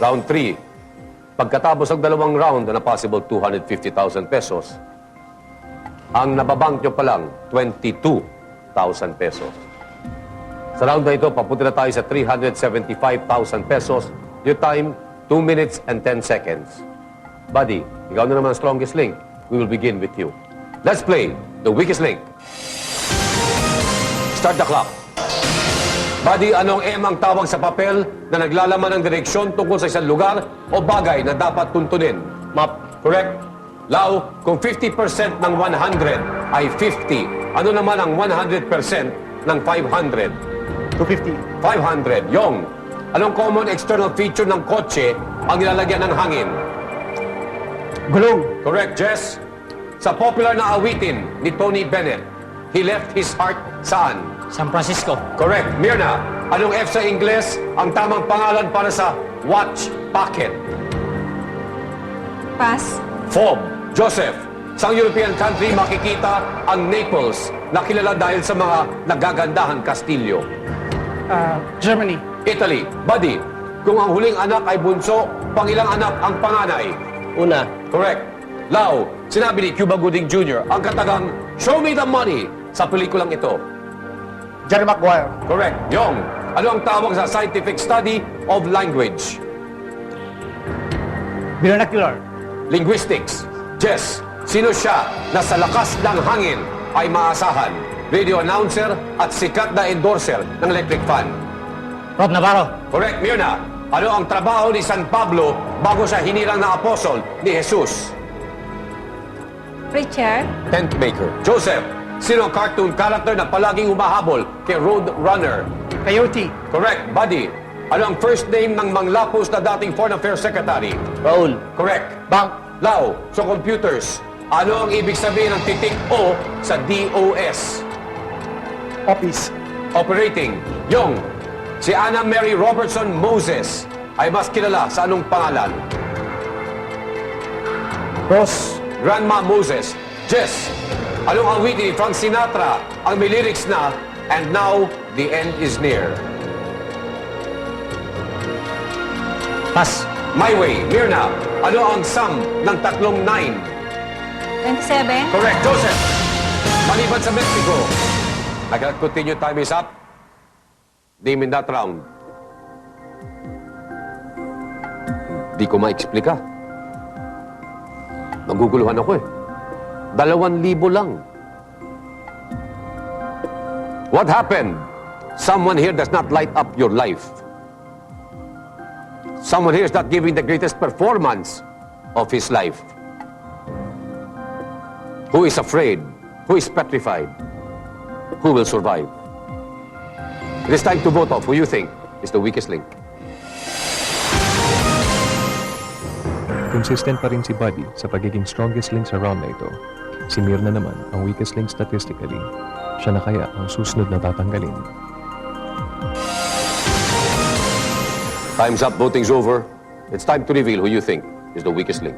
Round 3. Pagkatapos ng dalawang round na possible 250,000 pesos, ang nababank nyo pa lang 22,000 pesos. Sa round na ito, papunta na tayo sa 375,000 pesos. Your time, 2 minutes and 10 seconds. Buddy, ikaw na naman ang strongest link. We will begin with you. Let's play the weakest link. Start the clock. Buddy, anong M ang tawag sa papel na naglalaman ng direksyon tungkol sa isang lugar o bagay na dapat tuntunin? Map. Correct? Lau, kung 50% ng 100 ay 50, ano naman ang 100% ng 500? 250. 500. Yong, anong common external feature ng kotse ang nilalagyan ng hangin? Gulong. Correct, Jess? Sa popular na awitin ni Tony Bennett, he left his heart saan? San Francisco. Correct. Mirna, anong F sa Ingles ang tamang pangalan para sa watch pocket? Pass. Fob. Joseph, sa European country makikita ang Naples na kilala dahil sa mga nagagandahang kastilyo. Ah, Germany. Italy. Buddy, kung ang huling anak ay bunso, pangilang anak ang panganay? Una. Correct. Lau, sinabi ni Cuba Gooding Jr. ang katagang Show me the money sa pelikulang ito. Jerry Maguire. Correct. Yong, ano ang tawag sa scientific study of language? Vernacular. Linguistics. Jess, sino siya na sa lakas ng hangin ay maasahan? Radio announcer at sikat na endorser ng electric fan. Rod Navarro. Correct, Mirna. Ano ang trabaho ni San Pablo bago siya hinirang na apostol ni Jesus? Preacher. Tent maker. Joseph, sino ang cartoon character na palaging humahabol kay Road Runner? Coyote. Correct, Buddy. Ano ang first name ng manglapos na dating Foreign Affairs Secretary? Raul. Correct. Bank. Lau, sa computers, ano ang ibig sabihin ng titik O sa DOS? Office. Operating. Yong, si Anna Mary Robertson Moses ay mas kilala sa anong pangalan? Ross. Grandma Moses. Jess, awitin ni Frank Sinatra ang may lyrics na And now, the end is near? Pass. My Way. Mirna, ano ang sum ng tatlong nine? 27. Correct, Joseph. Maliban sa Mexico. I cannot continue. Time is up. Name in that round. Di ko ma-explika. Naguguluhan ako eh. Dalawan libo lang. What happened? Someone here does not light up your life. Someone here is not giving the greatest performance of his life. Who is afraid? Who is petrified? Who will survive? It is time to vote off who you think is the weakest link. Consistent pa rin si Buddy sa pagiging strongest link sa round na ito. Si Mirna naman ang weakest link statistically. Siya na kaya ang susunod na tatanggalin. Time's up, voting's over. It's time to reveal who you think is the weakest link.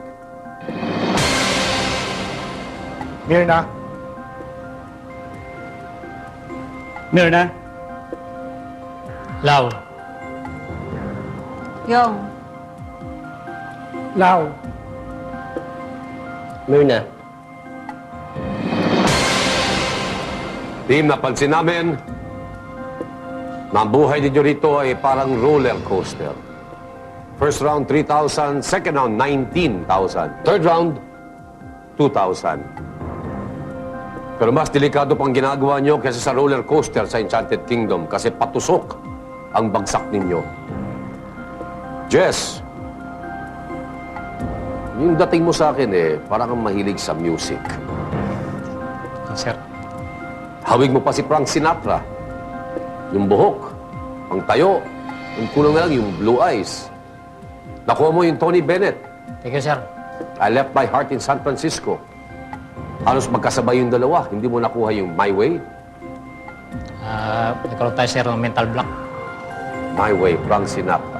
Mirna. Mirna. Lau. Yong. Lau. Myrna. Team, napansin namin na ang buhay ninyo rito ay parang roller coaster. First round, 3,000. Second round, 19,000. Third round, 2,000. Pero mas delikado pang ginagawa nyo kaysa sa roller coaster sa Enchanted Kingdom kasi patusok ang bagsak ninyo. Jess, yung dating mo sa akin eh, parang kang mahilig sa music. Sir. Hawig mo pa si Frank Sinatra. Yung buhok, ang tayo, yung kulang na lang yung blue eyes. Nakuha mo yung Tony Bennett. Thank you, sir. I left my heart in San Francisco. Halos magkasabay yung dalawa. Hindi mo nakuha yung My Way. Ah, nagkaroon tayo, sir, ng mental block. My Way, Frank Sinatra.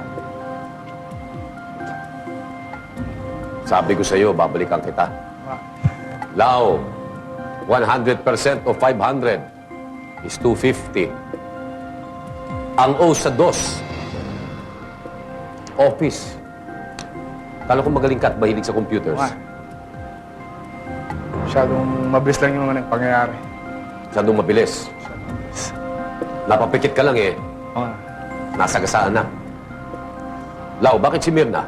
Sabi ko sa iyo, babalikan kita. Lao, 100% of 500 is 250. Ang O sa dos, office. Kala ko magaling ka at mahilig sa computers. Nga. Masyadong mabilis lang yung ano, pangyayari. Masyadong mabilis. Napapikit ka lang eh. Oo. Nasagasaan na. Lau, bakit si Mirna?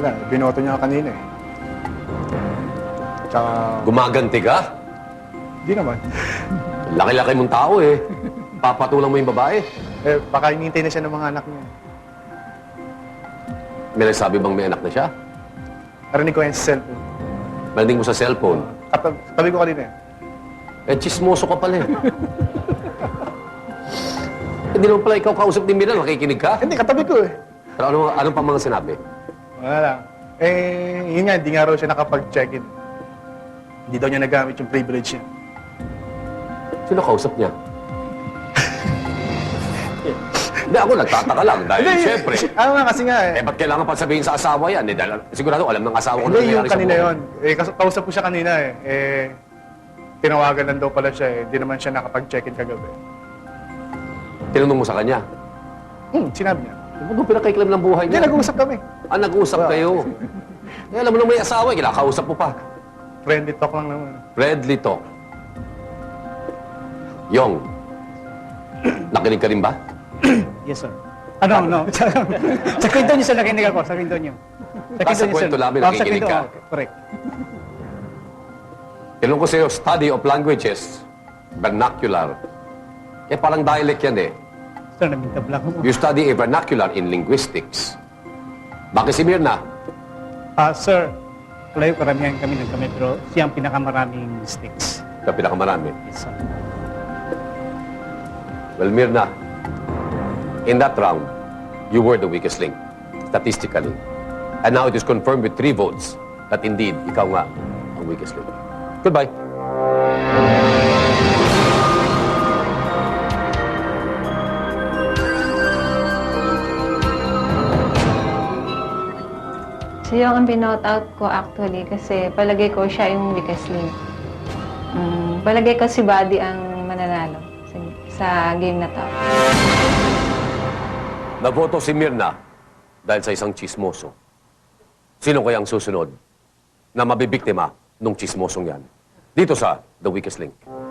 Wala, binoto niya kanina eh. Tsaka, Gumaganti ka? di naman. Laki-laki mong tao eh. Papatulang mo yung babae. Eh, baka hinihintay na siya ng mga anak niya. May nagsabi bang may anak na siya? Narinig ko yan sa cellphone. Marinig mo sa cellphone. Katab tabi ko kanina eh. Eh, chismoso ka pala eh. Hindi naman pala ikaw kausap ni Mirna, nakikinig ka? Hindi, katabi ko eh. Pero ano, anong pa mga sinabi? Wala lang. Eh, yun nga, hindi nga raw siya nakapag-check-in. Hindi daw niya nagamit yung privilege niya. Sino kausap niya? Hindi, ako nagtataka lang dahil Hindi, siyempre. Ano nga kasi nga eh. Eh, ba't kailangan pa sabihin sa asawa yan? Eh, dahil sigurado alam ng asawa ko na Hindi, yung nangyayari sa kanina buhay. yun. Eh, kas- kausap ko siya kanina eh. Eh, tinawagan lang daw pala siya eh. Hindi naman siya nakapag-check-in kagabi. Tinanong mo sa kanya. Hmm, sinabi niya. Ano ba pinakaiklem ng buhay Hindi, niya? nag-uusap kami. Ah, nag-usap kayo. Eh, alam mo nang may asawa, kinakausap mo pa. Friendly talk lang naman. Friendly talk. Yong, nakinig ka rin ba? Yes, sir. Ano, no. sa, kwento niyo, sir, nakinig ako. Sa kwento niyo. Ah, sa niyo, kwento namin, Oh, sa nakikinig kwento, ka. oh, correct. Tinanong ko sa'yo, study of languages, vernacular. Eh, parang dialect yan eh. Sir, namintab lang ako. You study a vernacular in linguistics. Bakit si Mirna? Ah, sir, Kalayo, karamihan kami ng kami, pero siya ang pinakamaraming mistakes. Ka pinakamarami. Yes, sir. Well, Mirna, in that round, you were the weakest link, statistically. And now it is confirmed with three votes that indeed, ikaw nga ang weakest link. Goodbye. Si Yung ang binout out ko actually kasi palagay ko siya yung weakest link. Mm, palagay ko si Buddy ang mananalo sa, sa game na to. Naboto si Mirna dahil sa isang chismoso. Sino kaya ang susunod na mabibiktima nung chismosong yan? Dito sa The Weakest Link.